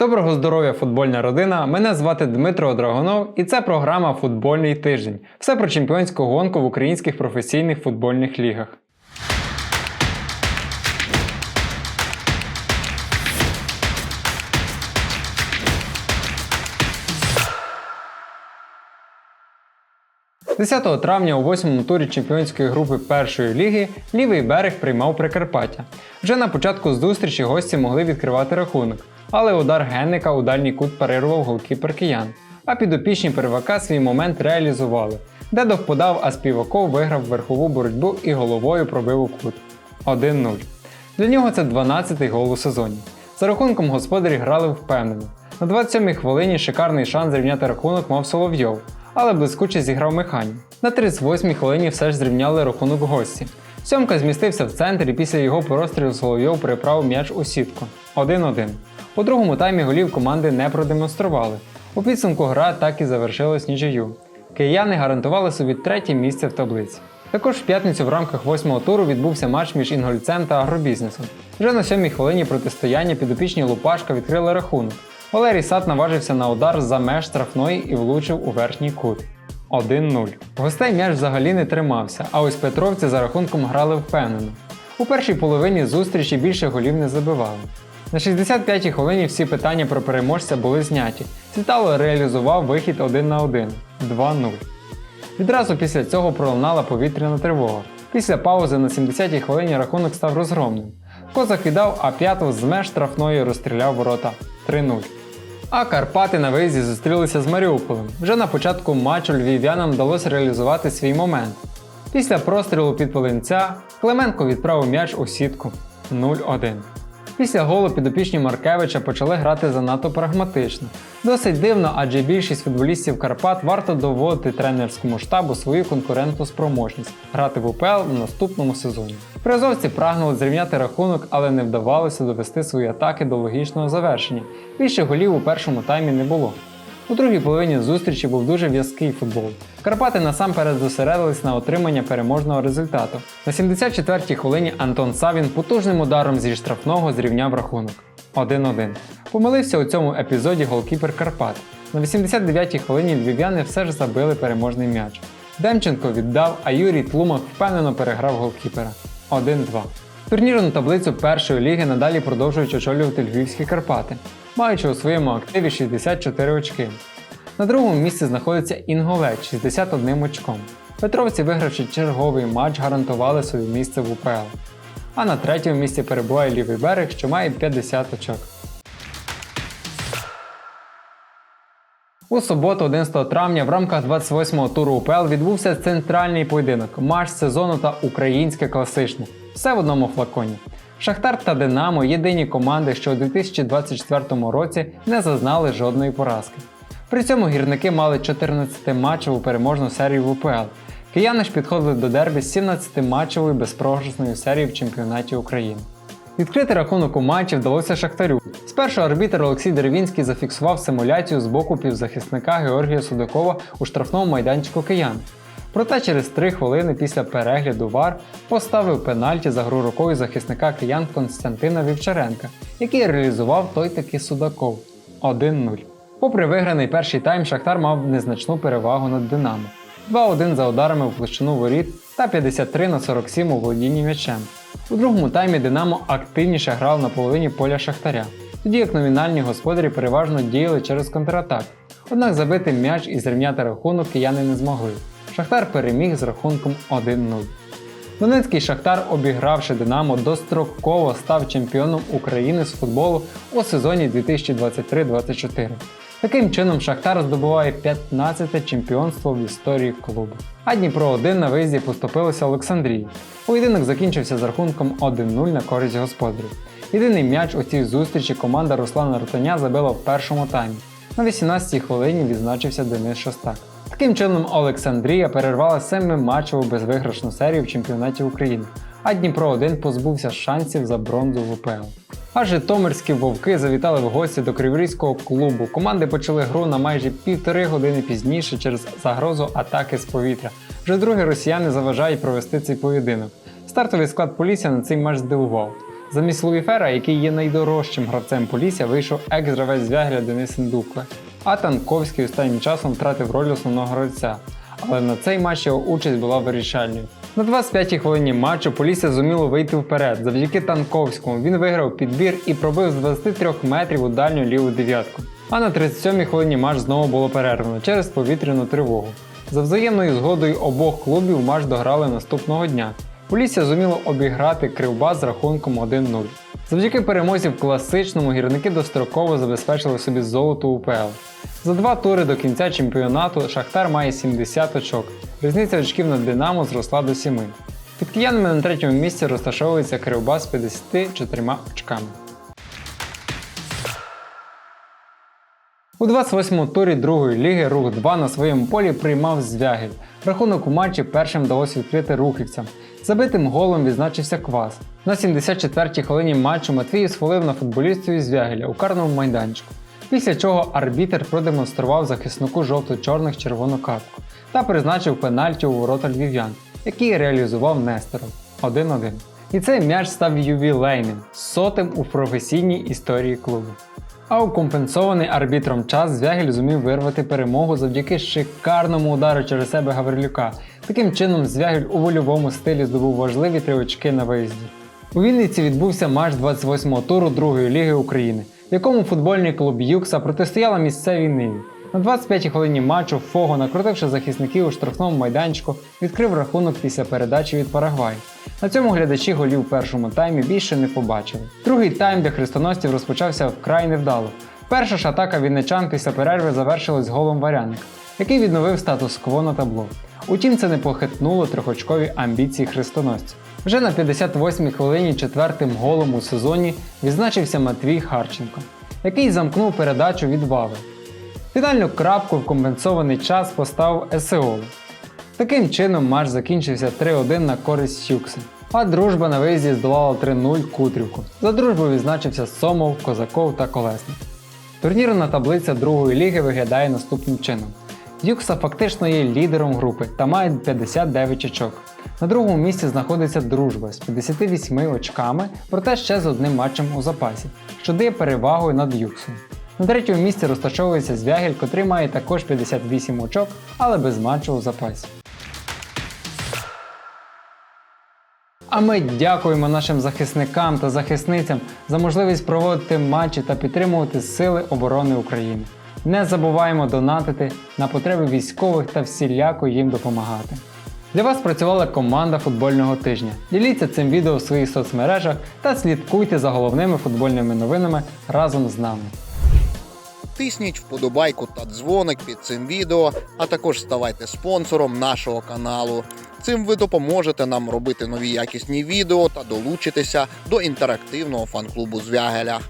Доброго здоров'я, футбольна родина! Мене звати Дмитро Драгонов і це програма Футбольний тиждень. Все про чемпіонську гонку в українських професійних футбольних лігах. – 10 травня у восьмому турі чемпіонської групи першої ліги лівий берег приймав Прикарпаття. Вже на початку зустрічі гості могли відкривати рахунок, але удар Генника у дальній кут перервав голкіпер киян. А підопічні первака свій момент реалізували. Дедов подав, а Співаков виграв верхову боротьбу і головою пробив у кут. 1-0. Для нього це 12-й гол у сезоні. За рахунком господарі грали впевнено. На 27-й хвилині шикарний шанс зрівняти рахунок мав Соловйов, але блискуче зіграв Механів. На 38-й хвилині все ж зрівняли рахунок гості. Сьомка змістився в центр і після його прострілу Соловйов переправив м'яч у сітку. 1-1. У другому таймі голів команди не продемонстрували. У підсумку гра так і завершилась нічию. Кияни гарантували собі третє місце в таблиці. Також в п'ятницю в рамках восьмого туру відбувся матч між інгольцем та агробізнесом. Вже на сьомій хвилині протистояння підопічні Лупашка відкрили рахунок. Валерій Сад наважився на удар за меж штрафної і влучив у верхній кут. 1-0. Гостей м'яч взагалі не тримався, а ось Петровці за рахунком грали впевнено. У першій половині зустрічі більше голів не забивали. На 65-й хвилині всі питання про переможця були зняті. Світало реалізував вихід 1 на 1 2-0. Відразу після цього пролунала повітряна тривога. Після паузи на 70-й хвилині рахунок став розгромним. Козак віддав, а п'ятов з меж штрафної розстріляв ворота 3-0. А Карпати на виїзді зустрілися з Маріуполем. Вже на початку матчу львів'янам вдалося реалізувати свій момент. Після прострілу під Полинця Клименко відправив м'яч у сітку 0-1. Після голу підопічні Маркевича почали грати занадто прагматично. Досить дивно, адже більшість футболістів Карпат варто доводити тренерському штабу свою конкурентну спроможність грати в УПЛ в наступному сезоні. Призовці прагнули зрівняти рахунок, але не вдавалося довести свої атаки до логічного завершення. Більше голів у першому таймі не було. У другій половині зустрічі був дуже в'язкий футбол. Карпати насамперед зосередились на отримання переможного результату. На 74-й хвилині Антон Савін потужним ударом зі штрафного зрівняв рахунок 1-1. Помилився у цьому епізоді голкіпер Карпат. На 89-й хвилині львів'яни все ж забили переможний м'яч. Демченко віддав, а Юрій Тлумак впевнено переграв голкіпера 1-2. Турнірну таблицю першої ліги надалі продовжують очолювати львівські Карпати, маючи у своєму активі 64 очки. На другому місці знаходиться Інголець 61 очком. Петровці, вигравши черговий матч, гарантували собі місце в УПЛ. А на третьому місці перебуває лівий берег, що має 50 очок. У суботу, 11 травня, в рамках 28-го туру УПЛ відбувся центральний поєдинок, матч сезону та українське класичне. Все в одному флаконі. Шахтар та Динамо єдині команди, що у 2024 році не зазнали жодної поразки. При цьому гірники мали 14-матчеву переможну серію в УПЛ. Кияни ж підходили до дербі з 17-матчевою безпрограсною серією в чемпіонаті України. Відкрити рахунок у матчі вдалося Шахтарю. Спершу арбітр Олексій Деревінський зафіксував симуляцію з боку півзахисника Георгія Судакова у штрафному майданчику киян. Проте через 3 хвилини після перегляду ВАР поставив пенальті за гру рукою захисника киян Константина Вівчаренка, який реалізував той таки Судаков 1-0. Попри виграний перший тайм, Шахтар мав незначну перевагу над Динамо. 2-1 за ударами в площину воріт та 53 на 47 у володінні м'ячем. У другому таймі Динамо активніше грав на половині поля Шахтаря, тоді як номінальні господарі переважно діяли через контратак. Однак забити м'яч і зрівняти рахунок кияни не змогли. Шахтар переміг з рахунком 1-0. Донецький Шахтар, обігравши Динамо, достроково став чемпіоном України з футболу у сезоні 2023-24. Таким чином, Шахтар здобуває 15-те чемпіонство в історії клубу. А Дніпро 1 на виїзді поступилося Олександрії. Поєдинок закінчився з рахунком 1-0 на користь господарів. Єдиний м'яч у цій зустрічі команда Руслана Ротаня забила в першому таймі. На 18-й хвилині відзначився Денис Шостак. Таким чином, Олександрія перервала 7-матчеву безвиграшну серію в чемпіонаті України, а Дніпро 1 позбувся шансів за бронзу в УПЛ. А Житомирські вовки завітали в гості до криворізького клубу. Команди почали гру на майже півтори години пізніше через загрозу атаки з повітря. Вже друге росіяни заважають провести цей поєдинок. Стартовий склад Полісся на цей матч здивував. Замість Луїфера, який є найдорожчим гравцем Полісся, вийшов екс-гравець Звягеля Денис Індукве. А Танковський останнім часом втратив роль основного гравця. Але на цей матч його участь була вирішальною. На 25-й хвилині матчу Полісся зуміло вийти вперед. Завдяки Танковському він виграв підбір і пробив з 23 метрів у дальню ліву дев'ятку. А на 37-й хвилині матч знову було перервано через повітряну тривогу. За взаємною згодою обох клубів матч дограли наступного дня. Полісся зуміло обіграти Кривбас з рахунком 1-0. Завдяки перемозі в класичному гірники достроково забезпечили собі золото УПЛ. За два тури до кінця чемпіонату Шахтар має 70 очок. Різниця очків над Динамо зросла до 7. Під киянами на третьому місці розташовується Кривбас з 54 очками. У 28-му турі другої ліги Рух 2 на своєму полі приймав Звягель. Рахунок у матчі першим вдалося відкрити рухівцям. Забитим голом відзначився Квас. На 74-й хвилині матчу Матвій схвалив на футболістів Звягеля у карному майданчику. Після чого арбітер продемонстрував захиснику жовто-чорних червону картку та призначив пенальті у ворота львів'ян, який реалізував Несторов 1-1. І цей м'яч став ювілейним, сотим у професійній історії клубу. А у компенсований арбітром час Звягель зумів вирвати перемогу завдяки шикарному удару через себе Гаврилюка. Таким чином, Звягель у вольовому стилі здобув важливі три очки на виїзді. У Вінниці відбувся матч 28-го туру Другої ліги України, в якому футбольний клуб Юкса протистояла місцевій Ниві. На 25-й хвилині матчу Фого, накрутивши захисників у штрафному майданчику, відкрив рахунок після передачі від Парагваю. На цьому глядачі голів у першому таймі більше не побачили. Другий тайм для хрестоносців розпочався вкрай невдало. Перша ж атака вінничан після перерви завершилась голом Варяника, який відновив статус-кво на табло. Утім, це не похитнуло трьохочкові амбіції хрестоносців. Вже на 58-й хвилині четвертим голом у сезоні відзначився Матвій Харченко, який замкнув передачу від Вави. Фінальну крапку в компенсований час поставив Есеолу. Таким чином матч закінчився 3-1 на користь Юкси. А дружба на виїзді здолала 3-0 Кутрівку. За дружбу відзначився Сомов, Козаков та Колесник. Турнірна таблиця другої ліги виглядає наступним чином. Юкса фактично є лідером групи та має 59 очок. На другому місці знаходиться дружба з 58 очками, проте ще з одним матчем у запасі, що дає перевагу над Юксом. На третьому місці розташовується Звягель, котрий має також 58 очок, але без матчу у запасі. А ми дякуємо нашим захисникам та захисницям за можливість проводити матчі та підтримувати Сили оборони України. Не забуваємо донатити на потреби військових та всіляко їм допомагати. Для вас працювала команда футбольного тижня. Діліться цим відео в своїх соцмережах та слідкуйте за головними футбольними новинами разом з нами. Тисніть вподобайку та дзвоник під цим відео, а також ставайте спонсором нашого каналу. Цим ви допоможете нам робити нові якісні відео та долучитися до інтерактивного фан-клубу Звягеля.